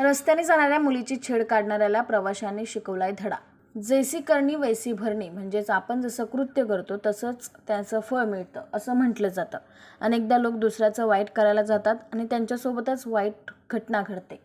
रस्त्याने जाणाऱ्या मुलीची छेड काढणाऱ्याला प्रवाशांनी शिकवलाय धडा. जैसी करणी वैसी भरणी म्हणजेच आपण जसं कृत्य करतो तसंच त्याचं फळ मिळतं असं म्हटलं जातं. अनेकदा लोक दुसऱ्याचं वाईट करायला जातात आणि त्यांच्यासोबतच वाईट घटना घडते.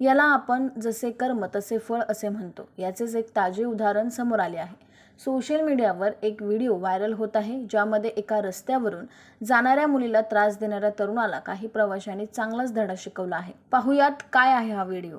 याला आपण जसे कर्म तसे फळ असे म्हणतो. याचेच एक ताजे उदाहरण समोर आले आहे. सोशल मीडियावर एक व्हिडिओ व्हायरल होत आहे ज्यामध्ये एका रस्त्यावरून जाणाऱ्या मुलीला त्रास देणाऱ्या तरुणाला काही प्रवाशांनी चांगलाच धडा शिकवला आहे. पाहुयात काय आहे हा व्हिडिओ.